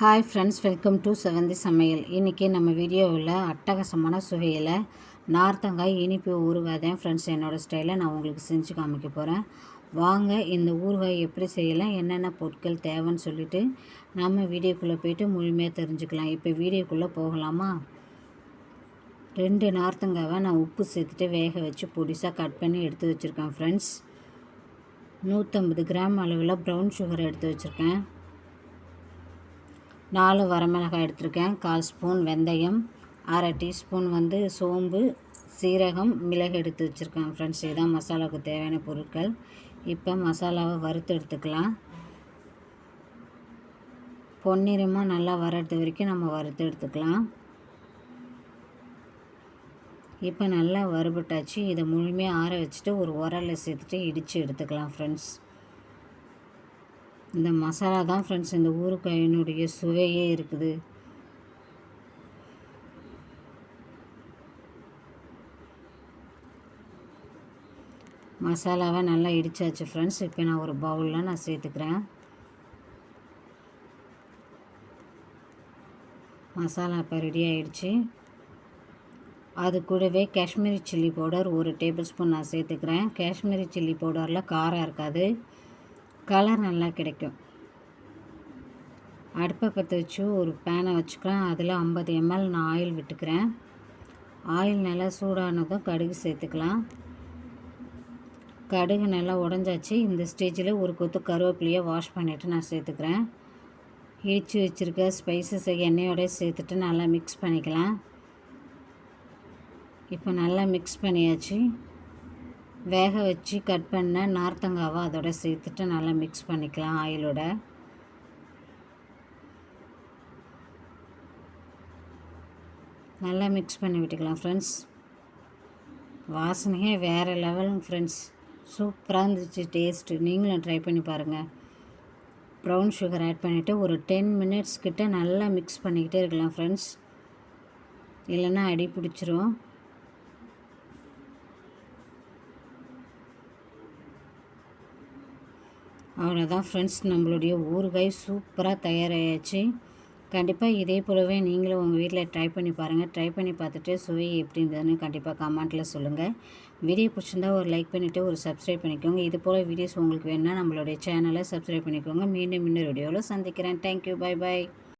Hi friends welcome to செவந்தி சமையல் இன்றைக்கி நம்ம வீடியோவில் அட்டகாசமான சுவையில் நார்த்தங்காய் இனிப்பு ஊறுகாய் தான் ஃப்ரெண்ட்ஸ் என்னோடய ஸ்டைலில் நான் உங்களுக்கு செஞ்சு காமிக்க போகிறேன் வாங்க இந்த ஊறுகாய் எப்படி செய்யலாம் என்னென்ன பொருட்கள் தேவைன்னு சொல்லிவிட்டு நம்ம வீடியோக்குள்ளே போயிட்டு முழுமையாக தெரிஞ்சுக்கலாம். இப்போ வீடியோக்குள்ளே போகலாமா? ரெண்டு நார்த்தங்காவை நான் உப்பு சேர்த்துட்டு வேக வச்சு பொடிசாக கட் பண்ணி எடுத்து வச்சுருக்கேன் ஃப்ரெண்ட்ஸ் நூற்றம்பது கிராம் அளவில் ப்ரௌன் சுகர் எடுத்து வச்சுருக்கேன். நாலு வரமிளகாய் எடுத்திருக்கேன். கால் ஸ்பூன் வெந்தயம் அரை டீஸ்பூன் வந்து சோம்பு சீரகம் மிளகு எடுத்து வச்சுருக்கேன் ஃப்ரெண்ட்ஸ் இதுதான் மசாலாவுக்கு தேவையான பொருட்கள். இப்போ மசாலாவை வறுத்து எடுத்துக்கலாம். பொன்னிறமாக நல்லா வர்றது வரைக்கும் நம்ம வறுத்து எடுத்துக்கலாம். இப்போ நல்லா வறுபட்டாச்சு. இதை முழுமையாக ஆற வச்சுட்டு ஒரு உரலில் சேர்த்துட்டு இடித்து எடுத்துக்கலாம் ஃப்ரெண்ட்ஸ் இந்த மசாலா தான் ஃப்ரெண்ட்ஸ் இந்த ஊறுகாயினுடைய சுவையே இருக்குது. மசாலாவை நல்லா இடித்தாச்சு ஃப்ரெண்ட்ஸ் இப்போ நான் ஒரு பவுலில் நான் சேர்த்துக்கிறேன். மசாலா இப்போ ரெடி ஆகிடுச்சு அது கூடவே காஷ்மீரி சில்லி பவுடர் ஒரு டேபிள் ஸ்பூன் நான் சேர்த்துக்கிறேன். காஷ்மீரி சில்லி பவுடரில் காரம் இருக்காது. கலர் நல்லா கிடைக்கும். அடுப்பை பற்ற வச்சு ஒரு பேனை வச்சுக்கிறேன் அதில் ஐம்பது எம்எல் நான் ஆயில் விட்டுக்கிறேன். ஆயில் நல்லா சூடானதும் கடுகு சேர்த்துக்கலாம். கடுகு நல்லா உடஞ்சாச்சு. இந்த ஸ்டேஜில் ஒரு கொத்து கருவேப்பிலையை வாஷ் பண்ணிவிட்டு நான் சேர்த்துக்கிறேன். இடித்து வச்சுருக்க ஸ்பைசஸை எண்ணெயோடய சேர்த்துட்டு நல்லா மிக்ஸ் பண்ணிக்கலாம். இப்போ நல்லா மிக்ஸ் பண்ணியாச்சு. வேக வச்சு கட் பண்ண நார்த்தங்காவை அதோட சேர்த்துட்டு நல்லா மிக்ஸ் பண்ணிக்கலாம் ஆயிலோட. நல்லா மிக்ஸ் பண்ணி விட்டுக்கலாம் ஃப்ரெண்ட்ஸ் வாசனையே வேறு லெவலுங்க ஃப்ரெண்ட்ஸ் சூப்பராக இருந்துச்சு டேஸ்ட்டு நீங்களும் ட்ரை பண்ணி பாருங்கள் ப்ரௌன் சுகர் ஆட் பண்ணிவிட்டு ஒரு டென் மினிட்ஸ் கிட்டே நல்லா மிக்ஸ் பண்ணிக்கிட்டே இருக்கலாம் ஃப்ரெண்ட்ஸ் இல்லைன்னா அடி பிடிச்சிரும். அவ்வளோதான் ஃப்ரெண்ட்ஸ் நம்மளுடைய ஊறுகாய் சூப்பராக தயாராகிடுச்சு கண்டிப்பாக இதே போலவே நீங்களும் உங்கள் வீட்டில் ட்ரை பண்ணி பாருங்கள் ட்ரை பண்ணி பார்த்துட்டு சுவை எப்படி இருந்ததுன்னு கண்டிப்பாக கமெண்ட்டில் சொல்லுங்கள் வீடியோ பிடிச்சிருந்தா ஒரு லைக் பண்ணிவிட்டு ஒரு சப்ஸ்கிரைப் பண்ணிக்கோங்க. இது போல் வீடியோஸ் உங்களுக்கு வேணுன்னா நம்மளுடைய சேனலை சப்ஸ்கிரைப் பண்ணிக்கோங்க. மீண்டும் இன்னொரு வீடியோவில் சந்திக்கிறேன். தேங்க்யூ பாய் பாய்